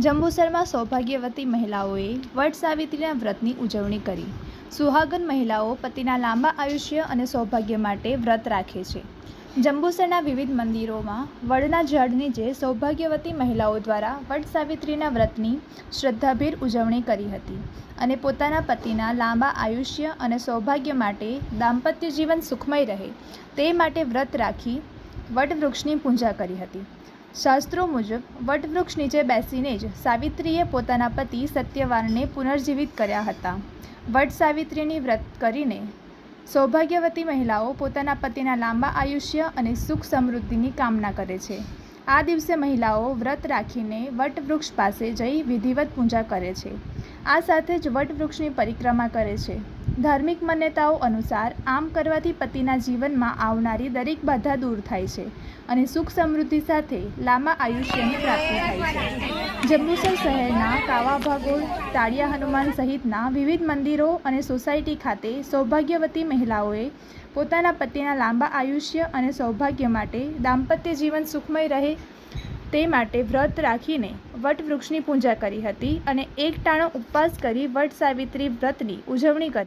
જંબુસરમાં સૌભાગ્યવતી મહિલાઓએ વટ સાવિત્રીના વ્રતની ઉજવણી કરી. સુહાગન મહિલાઓ પતિના લાંબા આયુષ્ય અને સૌભાગ્ય માટે વ્રત રાખે છે. જંબુસરના વિવિધ મંદિરોમાં વડના ઝાડ નીચે સૌભાગ્યવતી મહિલાઓ દ્વારા વટ સાવિત્રીના વ્રતની શ્રદ્ધાભેર ઉજવણી કરી હતી અને પોતાના પતિના લાંબા આયુષ્ય અને સૌભાગ્ય માટે દાંપત્ય જીવન સુખમય રહે તે માટે વ્રત રાખી વટવૃક્ષની પૂજા કરી હતી. શાસ્ત્રો મુજબ, વટવૃક્ષ નીચે બેસીને જ સાવિત્રીએ પોતાના પતિ સત્યવાનને પુનર્જીવિત કર્યા હતા. વટ સાવિત્રીની વ્રત કરીને સૌભાગ્યવતી મહિલાઓ પોતાના પતિના લાંબા આયુષ્ય અને સુખ સમૃદ્ધિની કામના કરે છે. આ દિવસે મહિલાઓ વ્રત રાખીને વટવૃક્ષ પાસે જઈ વિધિવત પૂજા કરે છે. આ સાથે જ વટવૃક્ષની પરિક્રમા કરે છે. ધાર્મિક માન્યતાઓ અનુસાર આમ કરવાથી પતિના જીવનમાં આવનારી દરેક બાધા દૂર થાય છે અને સુખ સમૃદ્ધિ સાથે લાંબા આયુષ્યની પ્રાપ્તિ થાય છે. જંબુસર શહેરના કાવા ભાગોળ તાળિયા હનુમાન સહિતના વિવિધ મંદિરો અને સોસાયટી ખાતે સૌભાગ્યવતી મહિલાઓએ પોતાના પતિના લાંબા આયુષ્ય અને સૌભાગ્ય માટે દાંપત્ય જીવન સુખમય રહે તે માટે વ્રત રાખીને વટવૃક્ષની પૂજા કરી હતી અને એક ટાણો ઉપવાસ કરી વટ સાવિત્રી વ્રતની ઉજવણી કરી.